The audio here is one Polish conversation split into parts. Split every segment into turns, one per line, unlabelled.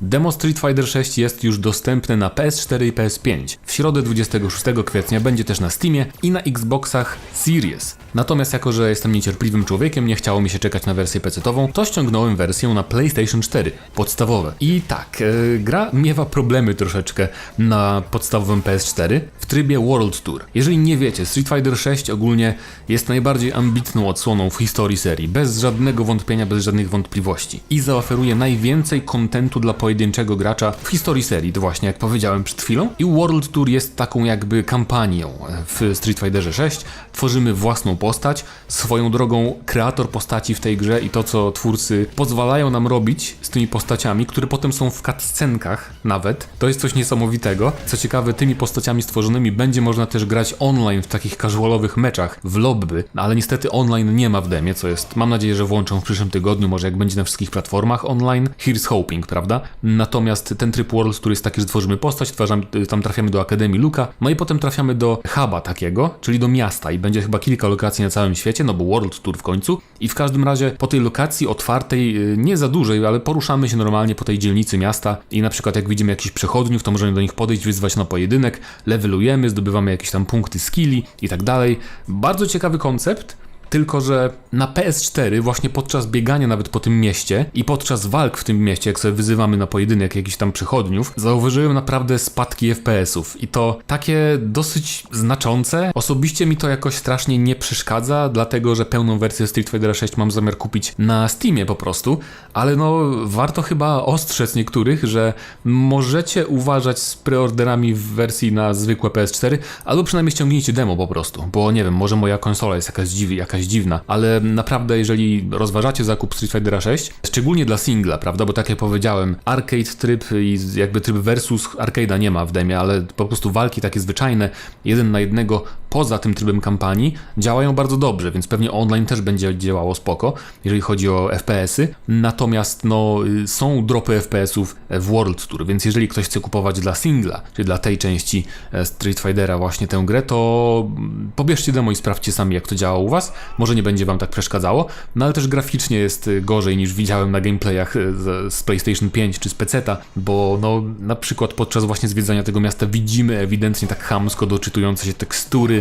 Demo Street Fighter 6 jest już dostępne na PS4 i PS5. W środę 26 kwietnia będzie też na Steamie i na Xboxach Series. Natomiast jako, że jestem niecierpliwym człowiekiem, nie chciało mi się czekać na wersję PC-ową, to ściągnąłem wersję na PlayStation 4, podstawowe. I tak, e, gra miewa problemy troszeczkę na podstawowym PS4 w trybie World Tour. Jeżeli nie wiecie, Street Fighter 6 ogólnie jest najbardziej ambitną odsłoną w historii serii, bez żadnego wątpienia, bez żadnych wątpliwości. I zaoferuje najwięcej kontentu dla pojedynczego gracza w historii serii, to właśnie jak powiedziałem przed chwilą. I World Tour jest taką jakby kampanią w Street Fighterze 6. Tworzymy własną postać, swoją drogą kreator postaci w tej grze i to, co twórcy pozwalają nam robić z tymi postaciami, które potem są w cutscenkach nawet, to jest coś niesamowitego. Co ciekawe, tymi postaciami stworzonymi będzie można też grać online w takich casualowych meczach, w lobby, ale niestety online nie ma w demie, co jest, mam nadzieję, że włączą w przyszłym tygodniu, może jak będzie na wszystkich platformach online. Here's hoping, prawda? Natomiast ten tryb World, który jest taki, że tworzymy postać, twarzam, tam trafiamy do Akademii Luka, no i potem trafiamy do huba takiego, czyli do miasta i będzie chyba kilka lokacji na całym świecie, no bo World Tour w końcu i w każdym razie po tej lokacji otwartej, y, nie za dużej, ale poruszamy się normalnie po tej dzielnicy miasta i na przykład jak widzimy jakichś przechodniów, to możemy do nich podejść, wyzwać na pojedynek, levelujemy, zdobywamy jakieś tam punkty skilli i tak dalej. Bardzo ciekawy koncept, tylko, że na PS4 właśnie podczas biegania nawet po tym mieście i podczas walk w tym mieście, jak sobie wyzywamy na pojedynek jakichś tam przychodniów, zauważyłem naprawdę spadki FPS-ów i to takie dosyć znaczące. Osobiście mi to jakoś strasznie nie przeszkadza, dlatego że pełną wersję Street Fighter 6 mam zamiar kupić na Steamie po prostu, ale no warto chyba ostrzec niektórych, że możecie uważać z preorderami w wersji na zwykłe PS4, albo przynajmniej ściągnijcie demo po prostu, bo nie wiem, może moja konsola jest jakaś, dziw, jakaś dziwna, ale naprawdę jeżeli rozważacie zakup Street Fightera 6, szczególnie dla singla, prawda, bo tak jak powiedziałem, arcade tryb i jakby tryb versus arcade'a nie ma w demie, ale po prostu walki takie zwyczajne, jeden na jednego poza tym trybem kampanii działają bardzo dobrze, więc pewnie online też będzie działało spoko, jeżeli chodzi o FPS-y. Natomiast no, y, są dropy FPS-ów w World Tour, więc jeżeli ktoś chce kupować dla singla, czyli dla tej części e, Street Fightera właśnie tę grę, to mm, pobierzcie demo i sprawdźcie sami jak to działa u was. Może nie będzie wam tak przeszkadzało, no ale też graficznie jest y, gorzej niż widziałem na gameplayach y, z, PlayStation 5 czy z PC-ta, bo no na przykład podczas właśnie zwiedzania tego miasta widzimy ewidentnie tak chamsko doczytujące się tekstury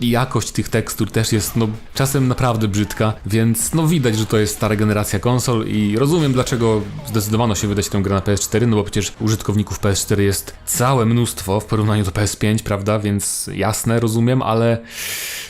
i jakość tych tekstur też jest no czasem naprawdę brzydka, więc no widać, że to jest stara generacja konsol i rozumiem dlaczego zdecydowano się wydać tę grę na PS4, no bo przecież użytkowników PS4 jest całe mnóstwo w porównaniu do PS5, prawda, więc jasne, rozumiem, ale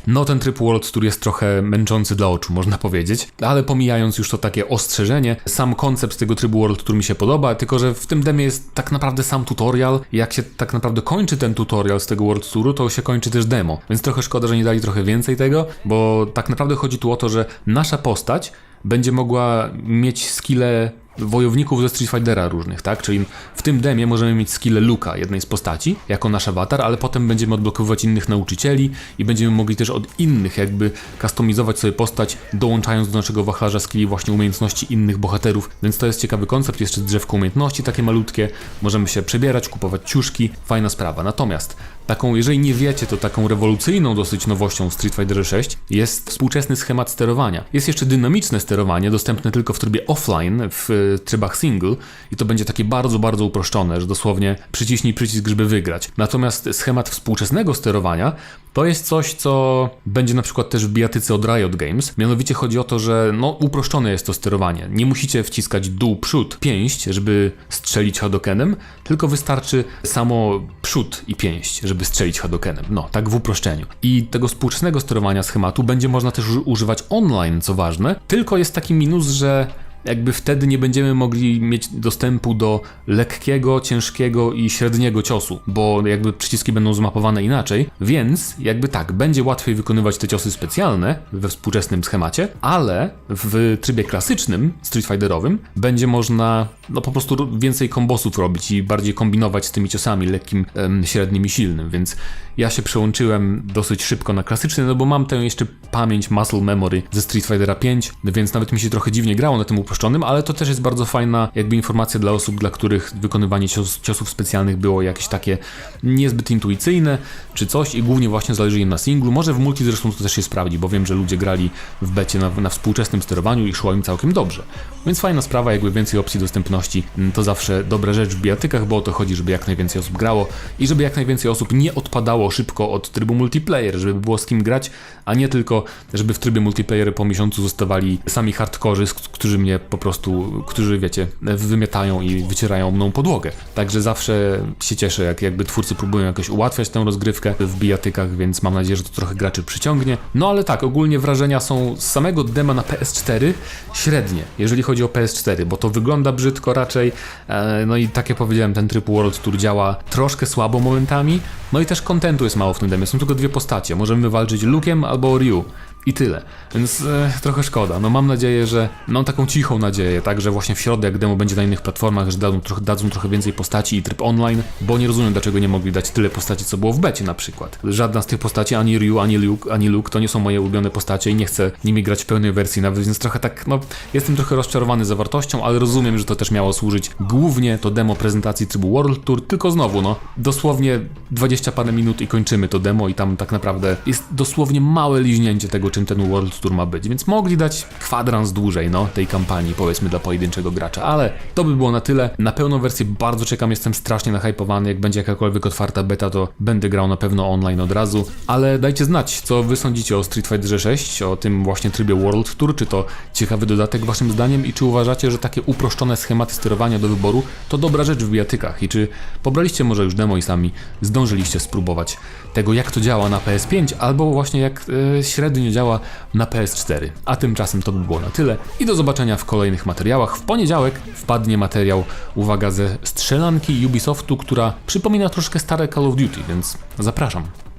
no ten tryb World Tour jest trochę męczący dla oczu, można powiedzieć, ale pomijając już to takie ostrzeżenie, sam koncept tego trybu World Tour mi się podoba, tylko że w tym demie jest tak naprawdę sam tutorial, jak się tak naprawdę kończy ten tutorial z tego World Touru, to się kończy też demo, więc trochę szkoda, że nie dali trochę więcej tego, bo tak naprawdę chodzi tu o to, że nasza postać będzie mogła mieć skille wojowników ze Street Fightera różnych, tak? Czyli w tym demie możemy mieć skillę Luka, jednej z postaci, jako nasz awatar, ale potem będziemy odblokowywać innych nauczycieli i będziemy mogli też od innych jakby kustomizować sobie postać, dołączając do naszego wachlarza skilli właśnie umiejętności innych bohaterów, więc to jest ciekawy koncept, jeszcze drzewko umiejętności takie malutkie, możemy się przebierać, kupować ciuszki, fajna sprawa. Natomiast taką, jeżeli nie wiecie, to taką rewolucyjną dosyć nowością w Street Fighter 6 jest współczesny schemat sterowania. Jest jeszcze dynamiczne sterowanie, dostępne tylko w trybie offline, w trybach single i to będzie takie bardzo, bardzo uproszczone, że dosłownie przyciśnij przycisk, żeby wygrać. Natomiast schemat współczesnego sterowania to jest coś, co będzie na przykład też w bijatyce od Riot Games. Mianowicie chodzi o to, że no uproszczone jest to sterowanie. Nie musicie wciskać dół, przód, pięść, żeby strzelić Hadokenem, tylko wystarczy samo przód i pięść, żeby strzelić Hadokenem. No, tak w uproszczeniu. I tego współczesnego sterowania schematu będzie można też uży- używać online, co ważne, tylko jest taki minus, że jakby wtedy nie będziemy mogli mieć dostępu do lekkiego, ciężkiego i średniego ciosu, bo jakby przyciski będą zmapowane inaczej, więc jakby tak, będzie łatwiej wykonywać te ciosy specjalne we współczesnym schemacie, ale w trybie klasycznym, Street Fighterowym, będzie można no po prostu ro- więcej kombosów robić i bardziej kombinować z tymi ciosami lekkim, średnim i silnym, więc ja się przełączyłem dosyć szybko na klasyczny, no bo mam tę jeszcze pamięć muscle memory ze Street Fightera 5, więc nawet mi się trochę dziwnie grało na tym uproszczonym, ale to też jest bardzo fajna jakby informacja dla osób, dla których wykonywanie cios, ciosów specjalnych było jakieś takie niezbyt intuicyjne czy coś i głównie właśnie zależy im na singlu. Może w multi zresztą to też się sprawdzi, bo wiem, że ludzie grali w becie na, na współczesnym sterowaniu i szło im całkiem dobrze. Więc fajna sprawa, jakby więcej opcji dostępności mm, to zawsze dobra rzecz w bijatykach, bo o to chodzi, żeby jak najwięcej osób grało i żeby jak najwięcej osób nie odpadało szybko od trybu multiplayer, żeby było z kim grać, a nie tylko, żeby w trybie multiplayer po miesiącu zostawali sami hardkorzy, którzy mnie po prostu, którzy wiecie, wymiatają i wycierają mną podłogę. Także zawsze się cieszę, jak jakby twórcy próbują jakoś ułatwiać tę rozgrywkę w bijatykach, więc mam nadzieję, że to trochę graczy przyciągnie. No ale tak, ogólnie wrażenia są z samego dema na PS4 średnie, jeżeli chodzi o PS4, bo to wygląda brzydko raczej, e, no i tak jak powiedziałem, ten tryb World Tour działa troszkę słabo momentami, no i też kontentu jest mało w tym demie, są tylko dwie postacie, możemy walczyć Luke'em albo Ryu. I tyle. Więc e, trochę szkoda. No mam nadzieję, że. Mam taką cichą nadzieję, tak, że właśnie w środę, jak demo będzie na innych platformach, że dadzą trochę, dadzą trochę więcej postaci i tryb online, bo nie rozumiem, dlaczego nie mogli dać tyle postaci, co było w becie na przykład. Żadna z tych postaci, ani Ryu, ani Luke, ani Luke, to nie są moje ulubione postacie i nie chcę nimi grać w pełnej wersji nawet, więc trochę tak, no, jestem trochę rozczarowany zawartością, ale rozumiem, że to też miało służyć głównie to demo prezentacji trybu World Tour, tylko znowu, no, dosłownie 20 parę minut i kończymy to demo i tam tak naprawdę jest dosłownie małe liźnięcie tego, czym ten World Tour ma być, więc mogli dać kwadrans dłużej, no, tej kampanii, powiedzmy, dla pojedynczego gracza, ale to by było na tyle. Na pełną wersję bardzo czekam, jestem strasznie nahypowany, jak będzie jakakolwiek otwarta beta, to będę grał na pewno online od razu, ale dajcie znać, co wy sądzicie o Street Fighter 6, o tym właśnie trybie World Tour, czy to ciekawy dodatek waszym zdaniem i czy uważacie, że takie uproszczone schematy sterowania do wyboru to dobra rzecz w bijatykach i czy pobraliście może już demo i sami zdążyliście spróbować tego, jak to działa na PS5, albo właśnie jak e, średnio działa na PS4. A tymczasem to by było na tyle i do zobaczenia w kolejnych materiałach. W poniedziałek wpadnie materiał, uwaga, ze strzelanki Ubisoftu, która przypomina troszkę stare Call of Duty, więc zapraszam.